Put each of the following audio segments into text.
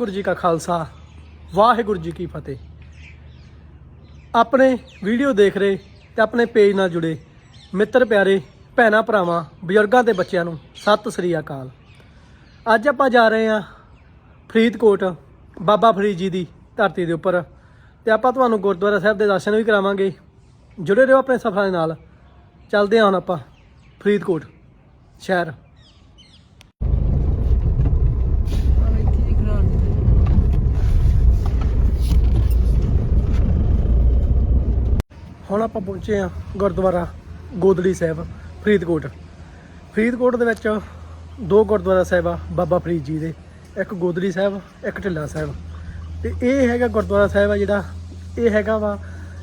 ਵਾਹਿਗੁਰੂ ਜੀ ਕਾ ਖਾਲਸਾ, ਵਾਹਿਗੁਰੂ ਜੀ ਕੀ ਫਤਿਹ। ਆਪਣੇ ਵੀਡੀਓ ਦੇਖ ਰਹੇ ਤੇ ਆਪਣੇ ਪੇਜ ਨਾਲ ਜੁੜੇ ਮਿੱਤਰ ਪਿਆਰੇ, ਭੈਣਾ ਭਰਾਵਾਂ, ਬਜ਼ੁਰਗਾਂ ਤੇ ਬੱਚਿਆਂ ਨੂੰ ਸਤਿ ਸ੍ਰੀ ਅਕਾਲ। ਅੱਜ ਆਪਾਂ ਜਾ ਰਹੇ ਹਾਂ ਫਰੀਦਕੋਟ, ਬਾਬਾ ਫਰੀਦ ਜੀ ਦੀ ਧਰਤੀ ਦੇ ਉੱਪਰ। ਤੇ ਆਪਾਂ ਤੁਹਾਨੂੰ ਗੁਰਦੁਆਰਾ ਸਾਹਿਬ ਦੇ ਦਰਸ਼ਨ ਵੀ ਕਰਾਵਾਂਗੇ। ਜੁੜੇ ਰਹੋ ਆਪਣੇ ਸਫ਼ਰਾਂ ਦੇ ਨਾਲ। ਚੱਲਦੇ ਹਾਂ ਹੁਣ ਆਪਾਂ ਫਰੀਦਕੋਟ ਸ਼ਹਿਰ। ਹੁਣ ਆਪਾਂ ਪਹੁੰਚੇ ਹਾਂ ਗੁਰਦੁਆਰਾ ਗੋਦੜੀ ਸਾਹਿਬ, ਫਰੀਦਕੋਟ। ਫਰੀਦਕੋਟ ਦੇ ਵਿੱਚ ਦੋ ਗੁਰਦੁਆਰਾ ਸਾਹਿਬ ਆ, ਬਾਬਾ ਫਰੀਦ ਜੀ ਦੇ, ਇੱਕ ਗੋਦੜੀ ਸਾਹਿਬ, ਇੱਕ ਢਿੱਲਾ ਸਾਹਿਬ। ਤੇ ਇਹ ਹੈਗਾ ਗੁਰਦੁਆਰਾ ਸਾਹਿਬ ਆ ਜਿਹੜਾ, ਇਹ ਹੈਗਾ ਵਾ,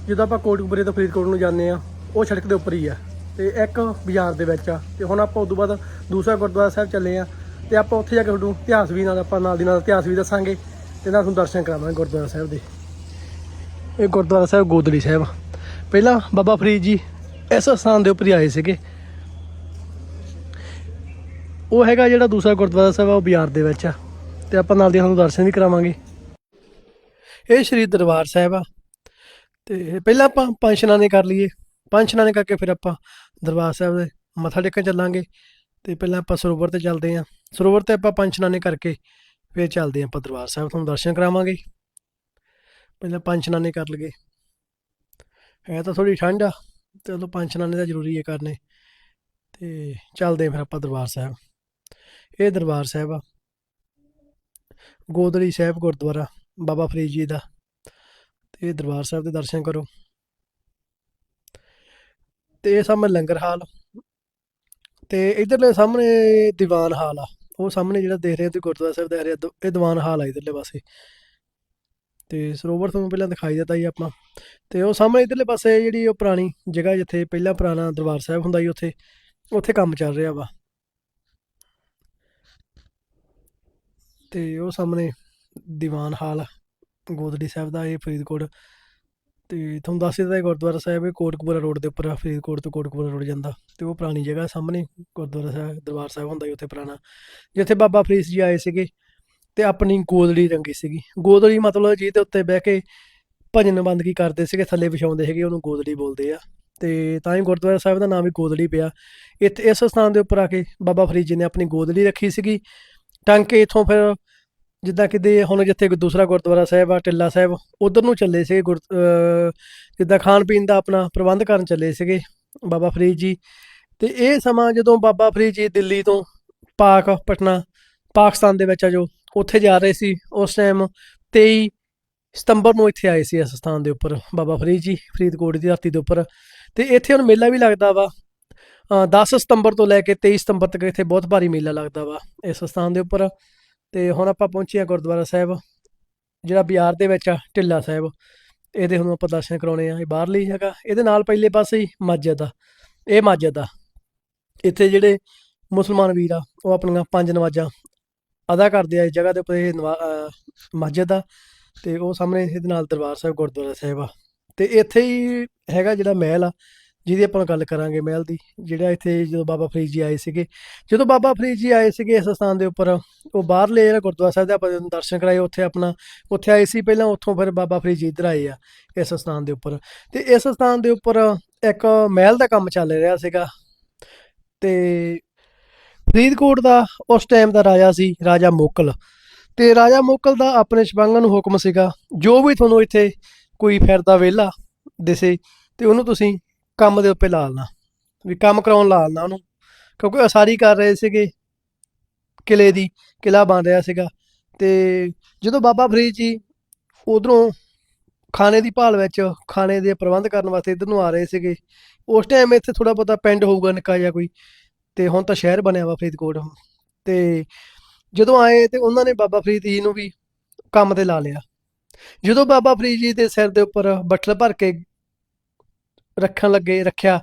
ਜਦੋਂ ਆਪਾਂ ਕੋਟਕਪੁਰੇ ਤੋਂ ਫਰੀਦਕੋਟ ਨੂੰ ਜਾਂਦੇ ਆ, ਉਹ ਸੜਕ ਦੇ ਉੱਪਰ ਹੀ ਆ। ਤੇ ਇੱਕ ਬਾਜ਼ਾਰ ਦੇ ਵਿੱਚ ਆ। ਤੇ ਹੁਣ ਆਪਾਂ ਉਸ ਤੋਂ ਬਾਅਦ ਦੂਸਰਾ ਗੁਰਦੁਆਰਾ ਸਾਹਿਬ ਚੱਲੇ ਆ, ਤੇ ਆਪਾਂ ਉੱਥੇ ਜਾ ਕੇ ਤੁਹਾਨੂੰ ਇਤਿਹਾਸ ਵੀ ਨਾਲ, ਆਪਾਂ ਨਾਲ ਦੀ ਨਾਲ ਇਤਿਹਾਸ ਵੀ ਦੱਸਾਂਗੇ, ਤੇ ਨਾਲ ਤੁਹਾਨੂੰ ਦਰਸ਼ਨ ਕਰਾਵਾਂਗੇ ਗੁਰਦੁਆਰਾ ਸਾਹਿਬ ਦੇ। ਇਹ ਗੁਰਦੁਆਰਾ ਸਾਹਿਬ ਗੋਦੜੀ ਸਾਹਿਬ ਪਹਿਲਾਂ ਬਾਬਾ ਫਰੀਦ ਜੀ ਇਸ ਸਥਾਨ ਦੇ ਉੱਪਰ ਹੀ ਆਏ ਸੀਗੇ। ਉਹ ਹੈਗਾ ਜਿਹੜਾ ਦੂਸਰਾ ਗੁਰਦੁਆਰਾ ਸਾਹਿਬ ਆ, ਉਹ ਬਾਜ਼ਾਰ ਦੇ ਵਿੱਚ ਆ। ਤੇ ਆਪਾਂ ਨਾਲ ਦੀ ਤੁਹਾਨੂੰ ਦਰਸ਼ਨ ਵੀ ਕਰਾਵਾਂਗੇ। ਇਹ ਸ਼੍ਰੀ ਦਰਬਾਰ ਸਾਹਿਬ ਆ। ਤੇ ਪਹਿਲਾਂ ਆਪਾਂ ਪੰਜ ਇਸ਼ਨਾਨੇ ਕਰ ਲਈਏ। ਪੰਜ ਇਸ਼ਨਾਨੇ ਕਰਕੇ ਫਿਰ ਆਪਾਂ ਦਰਬਾਰ ਸਾਹਿਬ ਦੇ ਮੱਥਾ ਟੇਕਣ ਚੱਲਾਂਗੇ। ਤੇ ਪਹਿਲਾਂ ਆਪਾਂ ਸਰੋਵਰ ਤੇ ਚੱਲਦੇ ਆਂ ਸਰੋਵਰ ਤੇ ਆਪਾਂ ਪੰਜ ਇਸ਼ਨਾਨੇ ਕਰਕੇ ਫਿਰ ਚੱਲਦੇ ਆਂ ਆਪਾਂ ਦਰਬਾਰ ਸਾਹਿਬ। ਤੁਹਾਨੂੰ ਦਰਸ਼ਨ ਕਰਾਵਾਂਗੇ। ਪਹਿਲਾਂ ਪੰਜ ਸ਼ਨਾਨੇ ਕਰ ਲਈਏ। ਹੈ ਤਾਂ ਥੋੜੀ ਠੰਡ ਆ ਚਲੋ ਪੰਜ ਇਸ਼ਨਾਨੇ ਤਾਂ ਜ਼ਰੂਰੀ ਹੈ ਕਰਨੇ। ਤੇ ਚੱਲਦੇ ਆਂ ਫਿਰ ਆਪਾਂ ਦਰਬਾਰ ਸਾਹਿਬ। ਇਹ ਦਰਬਾਰ ਸਾਹਿਬ ਆ, ਗੋਦੜੀ ਸਾਹਿਬ ਗੁਰਦੁਆਰਾ, ਬਾਬਾ ਫਰੀਦ ਜੀ ਦਾ। ਤੇ ਦਰਬਾਰ ਸਾਹਿਬ ਦੇ ਦਰਸ਼ਨ ਕਰੋ। ਤੇ ਇਹ ਸਾਹਮਣੇ ਲੰਗਰ ਹਾਲ, ਤੇ ਇਧਰਲੇ ਸਾਹਮਣੇ ਦੀਵਾਨ ਹਾਲ ਆ। ਉਹ ਸਾਹਮਣੇ ਜਿਹੜਾ ਦੇਖ ਰਹੇ ਹੋ ਤੁਸੀਂ ਗੁਰਦੁਆਰਾ ਸਾਹਿਬ ਦੇ ਰਹੇ ਹੋ, ਇਹ ਦੀਵਾਨ ਹਾਲ ਆ ਇਧਰਲੇ ਪਾਸੇ। ਤੇ ਸਰੋਵਰ ਤੁਹਾਨੂੰ ਪਹਿਲਾਂ ਦਿਖਾਈ ਦਿੱਤਾ ਜੀ ਆਪਾਂ ਤੇ ਉਹ ਸਾਹਮਣੇ ਇਧਰਲੇ ਪਾਸੇ ਜਿਹੜੀ ਉਹ ਪੁਰਾਣੀ ਜਗ੍ਹਾ ਜਿੱਥੇ ਪਹਿਲਾਂ ਪੁਰਾਣਾ ਦਰਬਾਰ ਸਾਹਿਬ ਹੁੰਦਾ ਜੀ ਉੱਥੇ ਉੱਥੇ ਕੰਮ ਚੱਲ ਰਿਹਾ ਵਾ। ਤੇ ਉਹ ਸਾਹਮਣੇ ਦੀਵਾਨ ਹਾਲ, ਗੋਦੜੀ ਸਾਹਿਬ ਦਾ ਇਹ ਫਰੀਦਕੋਟ। ਤੇ ਤੁਹਾਨੂੰ ਦੱਸ ਦਿੱਤਾ ਗੁਰਦੁਆਰਾ ਸਾਹਿਬ, ਇਹ ਕੋਟਕਪੂਰਾ ਰੋਡ ਦੇ ਉੱਪਰ ਫਰੀਦਕੋਟ ਤੋਂ ਕੋਟਕਪੂਰਾ ਰੋਡ ਜਾਂਦਾ। ਤੇ ਉਹ ਪੁਰਾਣੀ ਜਗ੍ਹਾ ਸਾਹਮਣੇ ਗੁਰਦੁਆਰਾ ਸਾਹਿਬ, ਦਰਬਾਰ ਸਾਹਿਬ ਹੁੰਦਾ ਜੀ ਉੱਥੇ ਪੁਰਾਣਾ। ਜਿੱਥੇ ਬਾਬਾ ਫਰੀਦ ਜੀ ਆਏ ਸੀਗੇ ਤੇ ਆਪਣੀ ਗੋਦੜੀ ਰੰਗੀ ਸੀਗੀ। ਗੋਦੜੀ ਮਤਲਬ ਜਿਹਦੇ ਉੱਤੇ ਬਹਿ ਕੇ ਭਜਨ ਬੰਦਗੀ ਕਰਦੇ ਸੀਗੇ, ਥੱਲੇ ਵਿਛਾਉਂਦੇ ਹੈਗੇ ਉਹਨੂੰ ਗੋਦੜੀ ਬੋਲਦੇ ਆ। ਤੇ ਤਾਂ ਹੀ ਗੁਰਦੁਆਰਾ ਸਾਹਿਬ ਦਾ ਨਾਮ ਵੀ ਗੋਦੜੀ ਪਿਆ। ਇੱਥੇ ਇਸ ਸਥਾਨ ਦੇ ਉੱਪਰ ਆ ਕੇ ਬਾਬਾ ਫਰੀਦ ਜੀ ਨੇ ਆਪਣੀ ਗੋਦੜੀ ਰੱਖੀ ਸੀਗੀ। ਟਾਂਕੇ ਇਥੋਂ ਫਿਰ ਜਿੱਦਾਂ ਕਿਤੇ ਹੁਣ ਜਿੱਥੇ ਦੂਸਰਾ ਗੁਰਦੁਆਰਾ ਸਾਹਿਬ ਆ, ਟਿੱਲਾ ਸਾਹਿਬ, ਉਧਰ ਨੂੰ ਚੱਲੇ ਸੀਗੇ ਗੁਰ ਜਿੱਦਾਂ ਖਾਣ ਪੀਣ ਦਾ ਆਪਣਾ ਪ੍ਰਬੰਧ ਕਰਨ ਚੱਲੇ ਸੀਗੇ ਬਾਬਾ ਫਰੀਦ ਜੀ। ਤੇ ਇਹ ਸਮਾਂ ਜਦੋਂ ਬਾਬਾ ਫਰੀਦ ਜੀ ਦਿੱਲੀ ਤੋਂ ਪਾਕ, ਪਟਨਾ, ਪਾਕਿਸਤਾਨ ਦੇ ਵਿੱਚ ਆ ਜੋ ਉੱਥੇ ਜਾ ਰਹੇ ਸੀ ਉਸ ਟਾਈਮ 23 ਸਤੰਬਰ ਨੂੰ ਇੱਥੇ ਆਏ ਸੀ ਇਸ ਸਥਾਨ ਦੇ ਉੱਪਰ ਬਾਬਾ ਫਰੀਦ ਜੀ ਫਰੀਦਕੋਟ ਦੀ ਧਰਤੀ ਦੇ ਉੱਪਰ। ਤੇ ਇੱਥੇ ਹੁਣ ਮੇਲਾ ਵੀ ਲੱਗਦਾ ਵਾ। ਅ, 10 ਸਤੰਬਰ ਤੋਂ ਲੈ ਕੇ 23 ਸਤੰਬਰ ਤੱਕ ਇੱਥੇ ਬਹੁਤ ਭਾਰੀ ਮੇਲਾ ਲੱਗਦਾ ਵਾ ਇਸ ਸਥਾਨ ਦੇ ਉੱਪਰ। ਤੇ ਹੁਣ ਆਪਾਂ ਪਹੁੰਚੇ ਹਾਂ ਗੁਰਦੁਆਰਾ ਸਾਹਿਬ ਜਿਹੜਾ ਬਿਹਾਰ ਦੇ ਵਿੱਚ ਆ ਢਿੱਲਾ ਸਾਹਿਬ। ਇਹਦੇ ਹੁਣ ਆਪਾਂ ਦਰਸ਼ਨ ਕਰਾਉਣੇ ਆ ਇਹ ਬਾਹਰਲੀ ਜਗ੍ਹਾ। ਇਹਦੇ ਨਾਲ ਪਹਿਲੇ ਪਾਸੇ ਹੀ ਮਸਜਿਦ ਆ। ਇਹ ਮਸਜਿਦ ਆ। ਇੱਥੇ ਜਿਹੜੇ ਮੁਸਲਮਾਨ ਵੀਰ ਆ ਉਹ ਆਪਣੀਆਂ ਪੰਜ ਨਵਾਜ਼ਾਂ ਅਦਾ ਕਰਦੇ ਆ ਇਸ ਜਗ੍ਹਾ ਦੇ ਉੱਪਰ ਇਹ ਨਵਾ- ਮਸਜਿਦ ਆ ਤੇ ਉਹ ਸਾਹਮਣੇ ਇਹਦੇ ਨਾਲ ਦਰਬਾਰ ਸਾਹਿਬ, ਗੁਰਦੁਆਰਾ ਸਾਹਿਬ ਆ। ਤੇ ਇੱਥੇ ਹੀ ਹੈਗਾ ਜਿਹੜਾ ਮਹਿਲ ਆ, ਜਿਹਦੀ ਆਪਾਂ ਗੱਲ ਕਰਾਂਗੇ ਮਹਿਲ ਦੀ, ਜਿਹੜਾ ਇੱਥੇ ਜਦੋਂ ਬਾਬਾ ਫਰੀਦ ਜੀ ਆਏ ਸੀਗੇ। ਜਦੋਂ ਬਾਬਾ ਫਰੀਦ ਜੀ ਆਏ ਸੀਗੇ ਇਸ ਸਥਾਨ ਦੇ ਉੱਪਰ, ਉਹ ਬਾਹਰਲੇ ਜਿਹੜਾ ਗੁਰਦੁਆਰਾ ਸਾਹਿਬ ਦੇ ਆਪਾਂ ਦਰਸ਼ਨ ਕਰਾਏ, ਉੱਥੇ ਆਪਣਾ, ਉੱਥੇ ਆਏ ਸੀ ਪਹਿਲਾਂ, ਉੱਥੋਂ ਫਿਰ ਬਾਬਾ ਫਰੀਦ ਜੀ ਇੱਧਰ ਆਏ ਆ ਇਸ ਸਥਾਨ ਦੇ ਉੱਪਰ। ਤੇ ਇਸ ਸਥਾਨ ਦੇ ਉੱਪਰ ਇੱਕ ਮਹਿਲ ਦਾ ਕੰਮ ਚੱਲ ਰਿਹਾ ਸੀਗਾ। ਤੇ ਫਰੀਦਕੋਟ ਦਾ ਉਸ ਟਾਈਮ ਦਾ ਰਾਜਾ ਸੀ, ਰਾਜਾ ਮੋਕਲ। ਤੇ ਰਾਜਾ ਮੋਕਲ ਦਾ ਆਪਣੇ ਸ਼ਬੰਗਾਂ ਨੂੰ ਹੁਕਮ ਸੀਗਾ, ਜੋ ਵੀ ਤੁਹਾਨੂੰ ਇੱਥੇ ਕੋਈ ਫਿਰਦਾ ਵਿਹਲਾ ਦਿਸੇ, ਤੇ ਉਹਨੂੰ ਤੁਸੀਂ ਕੰਮ ਦੇ ਉੱਤੇ ਲਾ ਲੈਣਾ ਵੀ ਕੰਮ ਕਰਾਉਣ ਲਾ ਲੈਣਾ ਉਹਨੂੰ। ਕਿਉਂਕਿ ਉਸਾਰੀ ਕਰ ਰਹੇ ਸੀਗੇ ਕਿਲੇ ਦੀ ਕਿਲਾ ਬਣ ਰਿਹਾ ਸੀਗਾ। ਤੇ ਜਦੋਂ ਬਾਬਾ ਫਰੀਦ ਜੀ ਉਧਰੋਂ ਖਾਣੇ ਦੀ ਭਾਲ ਵਿੱਚ, ਖਾਣੇ ਦੇ ਪ੍ਰਬੰਧ ਕਰਨ ਵਾਸਤੇ ਇਧਰ ਨੂੰ ਆ ਰਹੇ ਸੀਗੇ, ਉਸ ਟਾਈਮ ਇੱਥੇ ਥੋੜਾ ਬਹੁਤਾ ਪਿੰਡ ਹੋਊਗਾ ਨਿੱਕਾ ਜਿਹਾ ਕੋਈ। ਤੇ ਹੁਣ ਤਾਂ ਸ਼ਹਿਰ ਬਣਿਆ ਵਾ ਫਰੀਦਕੋਟ ਤੇ ਜਦੋਂ ਆਏ ਤੇ ਉਹਨਾਂ ਨੇ ਬਾਬਾ ਫਰੀਦ ਜੀ ਨੂੰ ਵੀ ਕੰਮ ਤੇ ਲਾ ਲਿਆ। ਜਦੋਂ ਬਾਬਾ ਫਰੀਦ ਜੀ ਦੇ ਸਿਰ ਦੇ ਉੱਪਰ ਬੱਠਲ ਭਰ ਕੇ ਰੱਖਣ ਲੱਗੇ, ਰੱਖਿਆ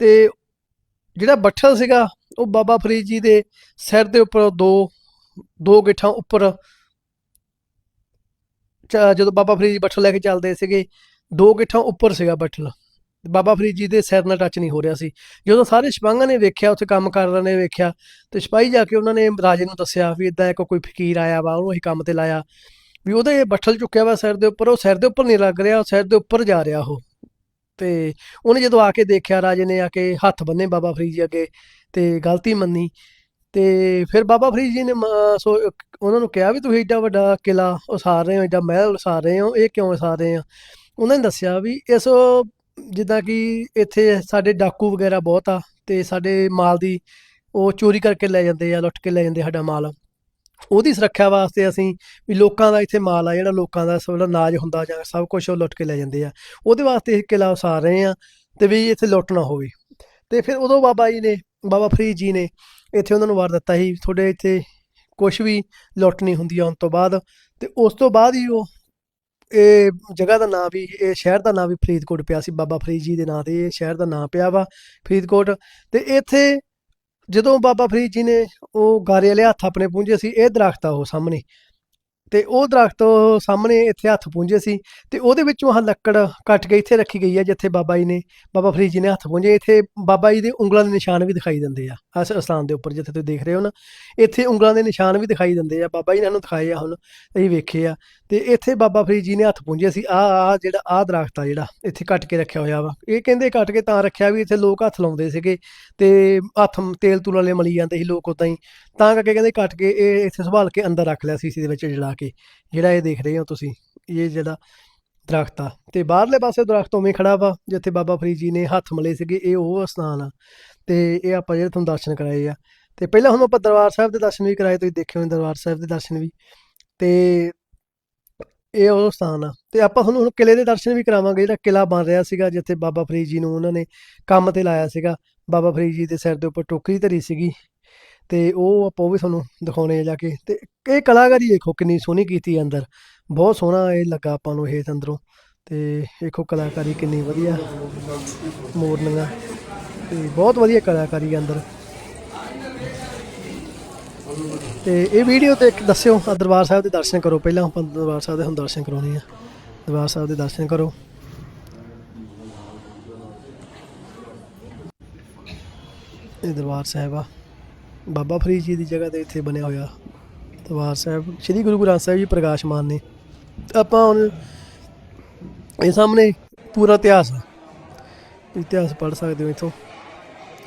ਤੇ ਜਿਹੜਾ ਬੱਠਲ ਸੀਗਾ, ਉਹ ਬਾਬਾ ਫਰੀਦ ਜੀ ਦੇ ਸਿਰ ਦੇ ਉੱਪਰ ਦੋ ਦੋ ਗਿੱਠਾਂ ਉੱਪਰ ਜਦੋਂ ਬਾਬਾ ਫਰੀਦ ਜੀ ਬੱਠਲ ਲੈ ਕੇ ਚੱਲਦੇ ਸੀਗੇ, ਦੋ ਗਿੱਠਾਂ ਉੱਪਰ ਸੀਗਾ ਬੱਠਲ। ਬਾਬਾ ਫਰੀਦ ਜੀ ਦੇ ਸਿਰ ਨਾਲ ਟੱਚ ਨਹੀਂ ਹੋ ਰਿਹਾ ਸੀ। ਜਦੋਂ ਸਾਰੇ ਸਿਪਾਹੀਆਂ ਨੇ ਵੇਖਿਆ, ਉੱਥੇ ਕੰਮ ਕਰ ਰਹੇ ਨੇ ਵੇਖਿਆ, ਤੇ ਸਿਪਾਹੀ ਜਾ ਕੇ ਉਹਨਾਂ ਨੇ ਰਾਜੇ ਨੂੰ ਦੱਸਿਆ ਵੀ ਇਦਾਂ ਇੱਕ ਕੋਈ ਫਕੀਰ ਆਇਆ ਵਾ, ਉਹਨੂੰ ਅਸੀਂ ਕੰਮ ਤੇ ਲਾਇਆ। ਵੀ ਉਹਦੇ ਬੱਠਲ ਚੁੱਕਿਆ ਵਾ ਸਿਰ ਦੇ ਉੱਪਰ, ਉਹ ਸਿਰ ਦੇ ਉੱਪਰ ਨਹੀਂ ਲੱਗ ਰਿਹਾ, ਉਹ ਸਿਰ ਦੇ ਉੱਪਰ ਜਾ ਰਿਹਾ ਉਹ। ਤੇ ਉਹਨੇ ਜਦੋਂ ਆ ਕੇ ਦੇਖਿਆ, ਰਾਜੇ ਨੇ ਆ ਕੇ ਹੱਥ ਬੰਨੇ ਬਾਬਾ ਫਰੀਦ ਜੀ ਅੱਗੇ, ਤੇ ਗਲਤੀ ਮੰਨੀ। ਤੇ ਫਿਰ ਬਾਬਾ ਫਰੀਦ ਜੀ ਨੇ ਸੋ ਉਹਨਾਂ ਨੂੰ ਕਿਹਾ ਵੀ ਤੁਸੀਂ ਏਡਾ ਵੱਡਾ ਕਿਲਾ ਉਸਾਰ ਰਹੇ ਹੋ, ਏਡਾ ਮਹਿਲ ਉਸਾਰ ਰਹੇ ਹੋ, ਇਹ ਕਿਉਂ ਉਸਾਰ ਰਹੇ ਆ ਉਹਨਾਂ ਨੇ ਦੱਸਿਆ ਵੀ ਇਸ ਜਿੱਦਾਂ ਕਿ ਇੱਥੇ ਸਾਡੇ ਡਾਕੂ ਵਗੈਰਾ ਬਹੁਤ ਆ ਤੇ ਸਾਡੇ ਮਾਲ ਦੀ ਉਹ ਚੋਰੀ ਕਰਕੇ ਲੈ ਜਾਂਦੇ ਆ, ਲੁੱਟ ਕੇ ਲੈ ਜਾਂਦੇ ਸਾਡਾ ਮਾਲ। ਉਹਦੀ ਸੁਰੱਖਿਆ ਵਾਸਤੇ ਅਸੀਂ ਵੀ ਲੋਕਾਂ ਦਾ ਇੱਥੇ ਮਾਲ ਆ, ਜਿਹੜਾ ਲੋਕਾਂ ਦਾ ਸਭ ਨਾਜ ਹੁੰਦਾ ਜਾਂ ਸਭ ਕੁਝ ਉਹ ਲੁੱਟ ਕੇ ਲੈ ਜਾਂਦੇ ਆ। ਉਹਦੇ ਵਾਸਤੇ ਇਹ ਕਿਲਾ ਉਸਾਰ ਰਹੇ ਆ ਤੇ ਵੀ ਇੱਥੇ ਲੁੱਟ ਨਾ ਹੋਵੇ। ਤੇ ਫਿਰ ਉਦੋਂ ਬਾਬਾ ਜੀ ਨੇ, ਬਾਬਾ ਫਰੀਦ ਜੀ ਨੇ ਇੱਥੇ ਉਹਨਾਂ ਨੂੰ ਵਾਰ ਦਿੱਤਾ ਸੀ, ਤੁਹਾਡੇ ਇੱਥੇ ਕੁਝ ਵੀ ਲੁੱਟ ਨਹੀਂ ਹੁੰਦੀ ਆਉਣ ਤੋਂ ਬਾਅਦ। ਤੇ ਉਸ ਤੋਂ ਬਾਅਦ ਹੀ ਉਹ ਇਹ ਜਗ੍ਹਾ ਦਾ ਨਾਂ ਵੀ, ਇਹ ਸ਼ਹਿਰ ਦਾ ਨਾਂ ਵੀ ਫਰੀਦਕੋਟ ਪਿਆ ਸੀ, ਬਾਬਾ ਫਰੀਦ ਜੀ ਦੇ ਨਾਂ ਤੇ ਇਹ ਸ਼ਹਿਰ ਦਾ ਨਾਂ ਪਿਆ ਵਾ ਫਰੀਦਕੋਟ। ਤੇ ਇੱਥੇ ਜਦੋਂ ਬਾਬਾ ਫਰੀਦ ਜੀ ਨੇ ਉਹ ਗਾਰੇ ਵਾਲੇ ਹੱਥ ਆਪਣੇ ਪੂੰਝੇ ਸੀ, ਇਹ ਦਰਖਤ ਆ ਉਹ ਸਾਹਮਣੇ। ਤੇ ਉਹ ਦਰਖਤ ਸਾਹਮਣੇ ਇੱਥੇ ਹੱਥ ਪੂੰਝੇ ਸੀ ਤੇ ਉਹਦੇ ਵਿੱਚੋਂ ਆਹ ਲੱਕੜ ਕੱਟ ਕੇ ਇੱਥੇ ਰੱਖੀ ਗਈ ਹੈ, ਜਿੱਥੇ ਬਾਬਾ ਜੀ ਨੇ, ਬਾਬਾ ਫਰੀਦ ਜੀ ਨੇ ਹੱਥ ਪੂੰਝੇ। ਇੱਥੇ ਬਾਬਾ ਜੀ ਦੇ ਉਂਗਲਾਂ ਦੇ ਨਿਸ਼ਾਨ ਵੀ ਦਿਖਾਈ ਦਿੰਦੇ ਆ ਇਸ ਸਥਾਨ ਦੇ ਉੱਪਰ, ਜਿੱਥੇ ਤੁਸੀਂ ਦੇਖ ਰਹੇ ਹੋ ਨਾ। ਇੱਥੇ ਉਂਗਲਾਂ ਦੇ ਨਿਸ਼ਾਨ ਵੀ ਦਿਖਾਈ ਦਿੰਦੇ ਆ। ਬਾਬਾ ਜੀ ਨੇ ਇਹਨੂੰ ਦਿਖਾਏ ਆ ਹੁਣ ਅਸੀਂ ਵੇਖੇ ਆ। ਤੇ ਇੱਥੇ ਬਾਬਾ ਫਰੀਦ ਜੀ ਨੇ ਹੱਥ ਪੂੰਝੇ ਸੀ। ਆ ਆ ਜਿਹੜਾ ਆ ਦਰਖਤ ਆ ਜਿਹੜਾ, ਇੱਥੇ ਕੱਟ ਕੇ ਰੱਖਿਆ ਹੋਇਆ ਵਾ। ਇਹ ਕਹਿੰਦੇ ਕੱਟ ਕੇ ਤਾਂ ਰੱਖਿਆ ਵੀ ਇੱਥੇ ਲੋਕ ਹੱਥ ਲਾਉਂਦੇ ਸੀਗੇ ਤੇ ਹੱਥ ਤੇਲ ਤੂਲ ਵਾਲੇ ਮਲੀ ਜਾਂਦੇ ਸੀ ਲੋਕ ਉਦਾਂ ਹੀ। ਤਾਂ ਕਰਕੇ ਕਹਿੰਦੇ ਕੱਟ ਕੇ ਇਹ ਇੱਥੇ ਸੰਭਾਲ ਕੇ ਅੰਦਰ ਰੱਖ ਲਿਆ ਸੀ ਦੇ ਵਿੱਚ ਜਲਾ ਕੇ। ਜਿਹੜਾ ਇਹ ਦੇਖ ਰਹੇ ਹੋ ਤੁਸੀਂ, ਇਹ ਜਿਹੜਾ ਦਰਖਤ ਆ। ਤੇ ਬਾਹਰਲੇ ਪਾਸੇ ਦਰਖਤ ਉਵੇਂ ਖੜਾ ਵਾ, ਜਿੱਥੇ ਬਾਬਾ ਫਰੀਦ ਜੀ ਨੇ ਹੱਥ ਮਲੇ ਸੀਗੇ, ਇਹ ਉਹ ਸਥਾਨ ਆ। ਤੇ ਇਹ ਆਪਾਂ ਜਿਹੜੇ ਤੁਹਾਨੂੰ ਦਰਸ਼ਨ ਕਰਾਏ ਆ। ਤੇ ਪਹਿਲਾਂ ਹੁਣ ਆਪਾਂ ਦਰਬਾਰ ਸਾਹਿਬ ਦੇ ਦਰਸ਼ਨ ਵੀ ਕਰਾਏ, ਤੁਸੀਂ ਦੇਖੇ ਹੋਣੇ ਦਰਬਾਰ ਸਾਹਿਬ ਦੇ ਦਰਸ਼ਨ ਵੀ। ਤੇ ਇਹ ਉਹ ਸਥਾਨ ਆ। ਤੇ ਆਪਾਂ ਤੁਹਾਨੂੰ ਹੁਣ ਕਿਲੇ ਦੇ ਦਰਸ਼ਨ ਵੀ ਕਰਾਵਾਂਗੇ, ਜਿਹੜਾ ਕਿਲਾ ਬਣ ਰਿਹਾ ਸੀਗਾ, ਜਿੱਥੇ ਬਾਬਾ ਫਰੀਦ ਜੀ ਨੂੰ ਉਹਨਾਂ ਨੇ ਕੰਮ ਤੇ ਲਾਇਆ ਸੀਗਾ। ਬਾਬਾ ਫਰੀਦ ਜੀ ਦੇ ਸਿਰ ਦੇ ਉੱਪਰ ਟੋਕਰੀ ਧਰੀ ਸੀਗੀ। ਤੇ ਉਹ ਆਪਾਂ ਉਹ ਵੀ ਤੁਹਾਨੂੰ ਦਿਖਾਉਣੇ ਆ ਜਾ ਕੇ। ਤੇ ਇਹ ਕਲਾਕਾਰੀ ਦੇਖੋ, ਕਿੰਨੀ ਸੋਹਣੀ ਕੀਤੀ ਅੰਦਰ। ਬਹੁਤ ਸੋਹਣਾ ਇਹ ਲੱਗਾ ਆਪਾਂ ਨੂੰ ਇਹ ਅੰਦਰੋਂ। ਤੇ ਦੇਖੋ ਕਲਾਕਾਰੀ ਕਿੰਨੀ ਵਧੀਆ। ਮੋਰਨੀਆਂ। ਤੇ ਬਹੁਤ ਵਧੀਆ ਕਲਾਕਾਰੀ ਅੰਦਰ। ਤੇ ਇਹ ਵੀਡੀਓ ਤੇ ਇੱਕ ਦੱਸਿਓ ਦਰਬਾਰ ਸਾਹਿਬ ਦੇ ਦਰਸ਼ਨ ਕਰੋ ਪਹਿਲਾਂ। ਆਪਾਂ ਦਰਬਾਰ ਸਾਹਿਬ ਦੇ ਹੁਣ ਦਰਸ਼ਨ ਕਰਾਉਣੇ ਆ। ਦਰਬਾਰ ਸਾਹਿਬ ਦੇ ਦਰਸ਼ਨ ਕਰੋ। ਇਹ ਦਰਬਾਰ ਸਾਹਿਬ ਆ। ਬਾਬਾ ਫਰੀਦ ਜੀ ਦੀ ਜਗ੍ਹਾ ਤੇ ਇੱਥੇ ਬਣਿਆ ਹੋਇਆ ਦਰਬਾਰ ਸਾਹਿਬ। ਸ੍ਰੀ ਗੁਰੂ ਗ੍ਰੰਥ ਸਾਹਿਬ ਜੀ ਪ੍ਰਕਾਸ਼ਮਾਨ ਨੇ। ਤੇ ਆਪਾਂ ਹੁਣ ਇਹ ਸਾਹਮਣੇ ਪੂਰਾ ਇਤਿਹਾਸ ਇਤਿਹਾਸ ਪੜ੍ਹ ਸਕਦੇ ਹੋ ਇੱਥੋਂ।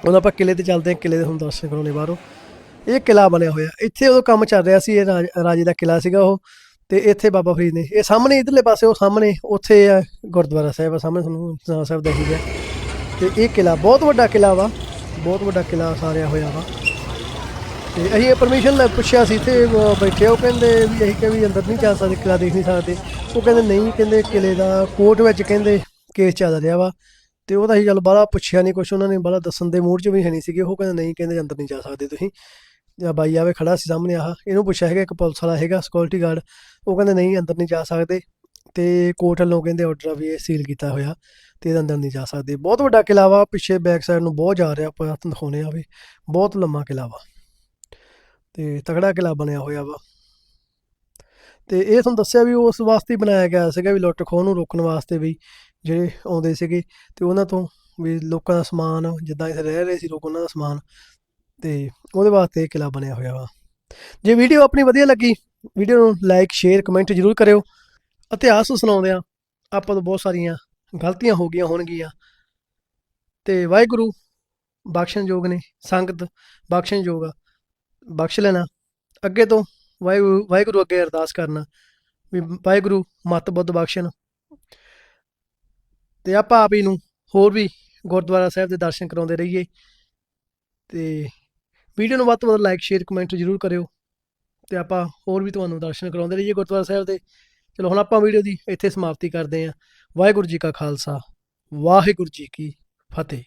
ਹੁਣ ਆਪਾਂ ਕਿਲੇ ਤੇ ਚੱਲਦੇ ਹਾਂ ਕਿਲੇ ਦੇ ਹੁਣ ਦਰਸ਼ਨ ਕਰਾਉਣੇ ਬਾਹਰੋਂ। ਇਹ ਕਿਲਾ ਬਣਿਆ ਹੋਇਆ। ਇੱਥੇ ਉਦੋਂ ਕੰਮ ਚੱਲ ਰਿਹਾ ਸੀ, ਇਹ ਰਾਜ- ਰਾਜੇ ਦਾ ਕਿਲਾ ਸੀਗਾ ਉਹ। ਤੇ ਇੱਥੇ ਬਾਬਾ ਫਰੀਦ ਨੇ। ਇਹ ਸਾਹਮਣੇ, ਇਧਰਲੇ ਪਾਸੇ ਉਹ ਸਾਹਮਣੇ, ਉੱਥੇ ਆ ਗੁਰਦੁਆਰਾ ਸਾਹਿਬ ਆ। ਸਾਹਮਣੇ ਤੁਹਾਨੂੰ ਜਨਾ ਸਾਹਿਬ ਦਿਖ ਗਿਆ। ਤੇ ਇਹ ਕਿਲਾ ਬਹੁਤ ਵੱਡਾ ਕਿਲਾ ਵਾ। ਬਹੁਤ ਵੱਡਾ ਕਿਲਾ ਸਾਰਿਆ ਹੋਇਆ ਵਾ। ਤੇ ਅਸੀਂ ਇਹ ਪਰਮਿਸ਼ਨ ਲੈ ਪੁੱਛਿਆ ਸੀ ਤੇ ਬੈਠੇ ਉਹ ਕਹਿੰਦੇ ਵੀ ਅਸੀਂ ਕਿ ਵੀ ਅੰਦਰ ਨਹੀਂ ਜਾ ਸਕਦੇ, ਕਿਲਾ ਦੇਖ ਨਹੀਂ ਸਕਦੇ। ਉਹ ਕਹਿੰਦੇ ਨਹੀਂ, ਕਹਿੰਦੇ ਕਿਲੇ ਦਾ ਕੋਰਟ ਵਿੱਚ ਕਹਿੰਦੇ ਕੇਸ ਚੱਲ ਰਿਹਾ ਵਾ। ਤੇ ਉਹਦਾ ਹੀ ਗੱਲ ਬਾਹਲਾ ਪੁੱਛਿਆ ਨਹੀਂ ਕੁਛ, ਉਹਨਾਂ ਨੇ ਬਾਹਲਾ ਦੱਸਣ ਦੇ ਮੂਡ 'ਚ ਵੀ ਹੈ ਨਹੀਂ ਸੀਗੇ। ਉਹ ਕਹਿੰਦੇ ਨਹੀਂ, ਕਹਿੰਦੇ ਅੰਦਰ ਨਹੀਂ ਜਾ ਸਕਦੇ ਤੁਸੀਂ। ਜਾਂ ਬਾਈ ਆਵੇ ਖੜਾ ਸੀ ਸਾਹਮਣੇ ਆਹ, ਇਹਨੂੰ ਪੁੱਛਿਆ ਹੈਗਾ, ਇੱਕ ਪੁਲਿਸ ਵਾਲਾ ਹੈਗਾ ਸਿਕਿਉਰਿਟੀ ਗਾਰਡ ਉਹ ਕਹਿੰਦੇ ਨਹੀਂ, ਅੰਦਰ ਨਹੀਂ ਜਾ ਸਕਦੇ। ਤੇ ਕੋਰਟ ਵੱਲੋਂ ਕਹਿੰਦੇ ਆਰਡਰ ਵੀ ਇਹ ਸੀਲ ਕੀਤਾ ਹੋਇਆ, ਤੇ ਇਹਦੇ ਅੰਦਰ ਨਹੀਂ ਜਾ ਸਕਦੇ। ਬਹੁਤ ਵੱਡਾ ਕਿਲਾ ਵਾ, ਪਿੱਛੇ ਬੈਕ ਸਾਈਡ ਨੂੰ ਬਹੁਤ ਜਾ ਰਿਹਾ, ਆਪਾਂ ਤੁਹਾਨੂੰ ਦਿਖਾਉਣੇ ਆ ਵੀ। ਬਹੁਤ ਲੰਮਾ ਕਿਲਾ ਵਾ। ਤੇ ਤਗੜਾ ਕਿਲਾ ਬਣਿਆ ਹੋਇਆ ਵਾ। ਤੇ ਇਹ ਤੁਹਾਨੂੰ ਦੱਸਿਆ ਵੀ ਉਸ ਵਾਸਤੇ ਬਣਾਇਆ ਗਿਆ ਸੀਗਾ ਵੀ ਲੁੱਟ ਖੋਹ ਨੂੰ ਰੋਕਣ ਵਾਸਤੇ ਵੀ ਜਿਹੜੇ ਆਉਂਦੇ ਸੀਗੇ ਤੇ ਉਹਨਾਂ ਤੋਂ ਵੀ ਲੋਕਾਂ ਦਾ ਸਮਾਨ, ਜਿੱਦਾਂ ਇੱਥੇ ਰਹਿ ਰਹੇ ਸੀ ਲੋਕ ਉਹਨਾਂ ਦਾ ਸਮਾਨ ਤੇ ਉਹਦੇ ਵਾਸਤੇ ਇਹ ਕਿਲਾ ਬਣਿਆ ਹੋਇਆ ਵਾ। ਜੇ ਵੀਡੀਓ ਆਪਣੀ ਵਧੀਆ ਲੱਗੀ, ਵੀਡੀਓ ਨੂੰ ਲਾਈਕ, ਸ਼ੇਅਰ, ਕਮੈਂਟ ਜ਼ਰੂਰ ਕਰਿਓ। ਇਤਿਹਾਸ ਸੁਣਾਉਂਦੇ ਆ ਆਪਾਂ ਤੋਂ ਬਹੁਤ ਸਾਰੀਆਂ ਗਲਤੀਆਂ ਹੋ ਗਈਆਂ ਹੋਣਗੀਆਂ। ਤੇ ਵਾਹਿਗੁਰੂ, ਬਖਸ਼ਣਯੋਗ ਨੇ, ਸੰਗਤ ਬਖਸ਼ਣਯੋਗ ਆ। ਬਖਸ਼ ਲੈਣਾ। ਅੱਗੇ ਤੋਂ ਵਾਹਿਗੁਰੂ ਵਾਹਿਗੁਰੂ ਅੱਗੇ ਅਰਦਾਸ ਕਰਨਾ ਵੀ ਵਾਹਿਗੁਰੂ ਮਤ ਬੁੱਧ ਬਖਸ਼ਣ। ਤੇ ਆਪਾਂ ਆਪ ਹੀ ਨੂੰ ਹੋਰ ਵੀ ਗੁਰਦੁਆਰਾ ਸਾਹਿਬ ਦੇ ਦਰਸ਼ਨ ਕਰਾਉਂਦੇ ਰਹੀਏ। ਤੇ ਵੀਡੀਓ ਨੂੰ ਵੱਧ ਤੋਂ ਵੱਧ ਲਾਈਕ ਸ਼ੇਅਰ ਕਮੈਂਟ ਜ਼ਰੂਰ ਕਰਿਓ। ਤੇ ਆਪਾਂ ਹੋਰ ਵੀ ਤੁਹਾਨੂੰ ਦਰਸ਼ਨ ਕਰਾਉਂਦੇ ਰਹੀਏ ਗੁਰਦੁਆਰਾ ਸਾਹਿਬ ਦੇ। ਚਲੋ ਹੁਣ ਆਪਾਂ ਵੀਡੀਓ ਦੀ ਇੱਥੇ ਸਮਾਪਤੀ ਕਰਦੇ ਹਾਂ। ਵਾਹਿਗੁਰੂ ਜੀ ਕਾ ਖਾਲਸਾ, ਵਾਹਿਗੁਰੂ ਜੀ ਕੀ ਫਤਿਹ।